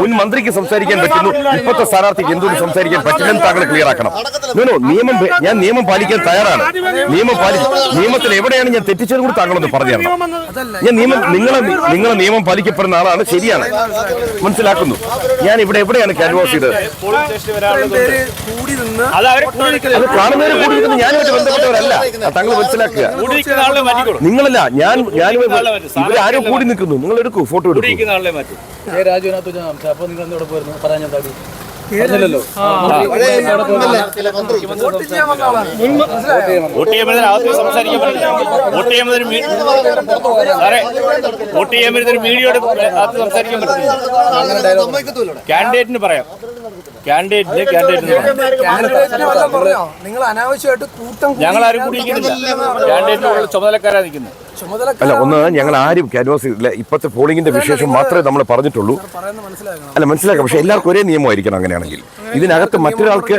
മുൻ മന്ത്രിക്ക് സംസാരിക്കാൻ പറ്റുന്നു. ഇപ്പോഴത്തെ സ്ഥാനാർത്ഥിക്ക് എന്തുകൊണ്ട് സംസാരിക്കാൻ പറ്റില്ലെന്ന് താങ്കൾ ക്ലിയർ ആക്കണം. നോനോ നിയമം ഞാൻ നിയമം പാലിക്കാൻ തയ്യാറാണ്. നിയമം പാലി നിയമത്തിൽ എവിടെയാണ് ഞാൻ തെറ്റിച്ചത് കൂടി താങ്കളൊന്ന് പറഞ്ഞു തരണം. ഞാൻ നിയമം നിങ്ങളെ നിങ്ങളെ നിയമം പാലിക്കപ്പെടുന്ന ആളാണ്. ശരിയാണ്. മനസ്സിലാക്കുന്നു. ഞാൻ ഇവിടെ എവിടെയാണ് ക്യാൻവാസ് ചെയ്തത്? പേര് കൂടി നിന്ന് അത് കാണുന്നവരെ കൂടി ഞാനുമായിട്ട് ബന്ധപ്പെട്ടവരല്ല. താങ്കൾ മനസ്സിലാക്കുക. നിങ്ങളല്ല ഞാൻ ഞാനുമായി ഇവരാരും കൂടി നിൽക്കുന്നു. നിങ്ങൾ എടുക്കൂ. ഫോട്ടോ എടുക്കൂ ഏ രാജുവിനകത്ത് വെച്ച് സംസാരിച്ചു അപ്പൊ നിങ്ങൾ ഇവിടെ പോയിരുന്നു പറയാൻ ഞാൻ താടി വോട്ട് ചെയ്യുമ്പോൾ സംസാരിക്കാൻ പറ്റില്ല വോട്ട് ചെയ്യുമ്പോൾ ഒരു മീ- സാറേ വോട്ട് ചെയ്യുമ്പോൾ ഒരു മീഡിയയോട് അകത്ത് സംസാരിക്കാൻ പറ്റില്ല കാൻഡിഡേറ്റിന് പറയാം കാൻഡിഡേറ്റിന് കാൻഡിഡേറ്റിന് നിങ്ങൾ അനാവശ്യമായിട്ട് ഞങ്ങൾ ആരും കൂടി കാൻഡിഡേറ്റിനുള്ള ചുമതലക്കാരാ നിൽക്കുന്നത് അല്ല ഒന്ന് ഞങ്ങൾ ആരും ക്യാൻവാസ് ഇല്ല. ഇപ്പോഴത്തെ പോളിംഗിന്റെ വിശേഷം മാത്രമേ നമ്മൾ പറഞ്ഞിട്ടുള്ളൂ. അല്ല മനസ്സിലാക്കാം. പക്ഷെ എല്ലാവർക്കും ഒരേ നിയമമായിരിക്കണം അങ്ങനെയാണെങ്കിൽ. ഇതിനകത്ത് മറ്റൊരാൾക്ക്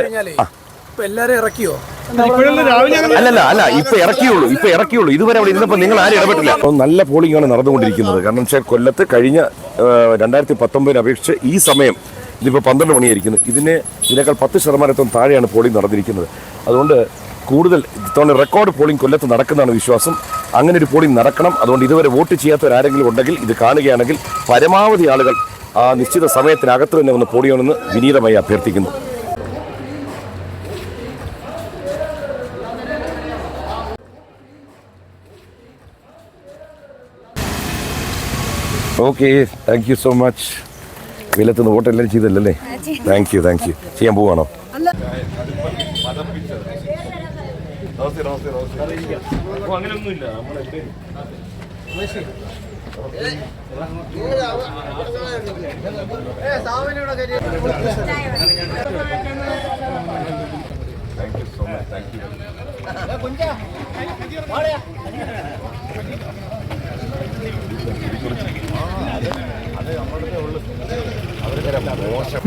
അല്ലല്ല അല്ല ഇപ്പൊ ഇറക്കിയുള്ളൂ ഇപ്പൊ ഇറക്കിയുള്ളൂ. ഇതുവരെ അവിടെ ഇരുന്നപ്പോൾ നിങ്ങൾ ആരും ഇടപെട്ടില്ല. അപ്പൊ നല്ല പോളിംഗ് ആണ് നടന്നുകൊണ്ടിരിക്കുന്നത്. കാരണം വെച്ചാൽ കൊല്ലത്ത് കഴിഞ്ഞ രണ്ടായിരത്തി പത്തൊമ്പതിനെ അപേക്ഷിച്ച് ഈ സമയം ഇതിപ്പോൾ പന്ത്രണ്ട് മണിയായിരിക്കുന്നു. ഇതിന് ഇതിനേക്കാൾ പത്ത് ശതമാനത്തോളം താഴെയാണ് പോളിംഗ് നടന്നിരിക്കുന്നത്. അതുകൊണ്ട് കൂടുതൽ ഇത്തവണ റെക്കോർഡ് പോളിംഗ് കൊല്ലത്ത് നടക്കുന്നതാണ് വിശ്വാസം. അങ്ങനെ ഒരു പോളിംഗ് നടക്കണം. അതുകൊണ്ട് ഇതുവരെ വോട്ട് ചെയ്യാത്തവരാരെങ്കിലും ഉണ്ടെങ്കിൽ ഇത് കാണുകയാണെങ്കിൽ പരമാവധി ആളുകൾ ആ നിശ്ചിത സമയത്തിനകത്ത് തന്നെ ഒന്ന് പോളിയോണെന്ന് വിനീതമായി അഭ്യർത്ഥിക്കുന്നു. Okay thank you so much വെയിലത്തുനിന്ന് vote എല്ലാവരും ചെയ്തല്ലേ താങ്ക് യു താങ്ക് യു ചെയ്യാൻ പോവാണോ?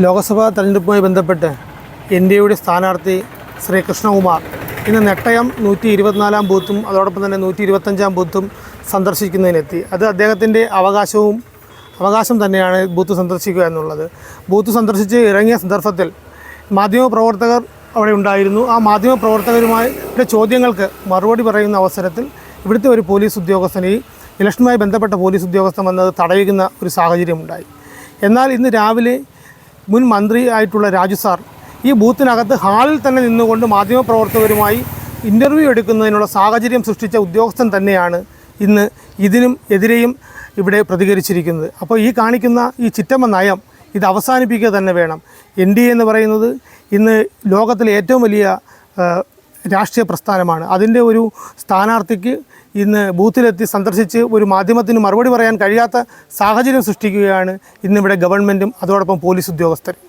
ലോക്സഭാ തെരഞ്ഞെടുപ്പുമായി ബന്ധപ്പെട്ട് എൻ ഡി എയുടെ സ്ഥാനാർത്ഥി ശ്രീ കൃഷ്ണകുമാർ ഇന്ന് നെട്ടയം നൂറ്റി ഇരുപത്തിനാലാം ബൂത്തും അതോടൊപ്പം തന്നെ നൂറ്റി ഇരുപത്തഞ്ചാം ബൂത്തും സന്ദർശിക്കുന്നതിനെത്തി. അത് അദ്ദേഹത്തിന്റെ അവകാശവും അവകാശം തന്നെയാണ് ബൂത്ത് സന്ദർശിക്കുക എന്നുള്ളത്. ബൂത്ത് സന്ദർശിച്ച് ഇറങ്ങിയ സന്ദർഭത്തിൽ മാധ്യമപ്രവർത്തകർ അവിടെ ഉണ്ടായിരുന്നു. ആ മാധ്യമപ്രവർത്തകരുമായ ചോദ്യങ്ങൾക്ക് മറുപടി പറയുന്ന അവസരത്തിൽ ഇവിടുത്തെ ഒരു പോലീസ് ഉദ്യോഗസ്ഥനെയും ഇലക്ഷനുമായി ബന്ധപ്പെട്ട പോലീസ് ഉദ്യോഗസ്ഥൻ വന്നത് തടയുന്ന ഒരു സാഹചര്യമുണ്ടായി. എന്നാൽ ഇന്ന് രാവിലെ മുൻ മന്ത്രി ആയിട്ടുള്ള രാജു സാർ ഈ ബൂത്തിനകത്ത് ഹാളിൽ തന്നെ നിന്നുകൊണ്ട് മാധ്യമപ്രവർത്തകരുമായി ഇന്റർവ്യൂ എടുക്കുന്നതിനുള്ള സാഹചര്യം സൃഷ്ടിച്ച ഉദ്യോഗസ്ഥൻ തന്നെയാണ് ഇന്ന് ഇതിനും എതിരെയും ഇവിടെ പ്രതികരിച്ചിരിക്കുന്നത്. അപ്പോൾ ഈ കാണിക്കുന്ന ഈ ചിറ്റമ്മ നയം ഇത് അവസാനിപ്പിക്കുക തന്നെ വേണം. എൻ ഡി എ എന്ന് പറയുന്നത് ഇന്ന് ലോകത്തിലെ ഏറ്റവും വലിയ രാഷ്ട്രീയ പ്രസ്ഥാനമാണ്. അതിന്റെ ഒരു സ്ഥാനാർത്ഥിക്ക് ഇന്ന് ബൂത്തിലെത്തി സന്ദർശിച്ച് ഒരു മാധ്യമത്തിന് മറുപടി പറയാൻ കഴിയാത്ത സാഹചര്യം സൃഷ്ടിക്കുകയാണ് ഇന്നിവിടെ ഗവൺമെന്റും അതോടൊപ്പം പോലീസ് ഉദ്യോഗസ്ഥരും.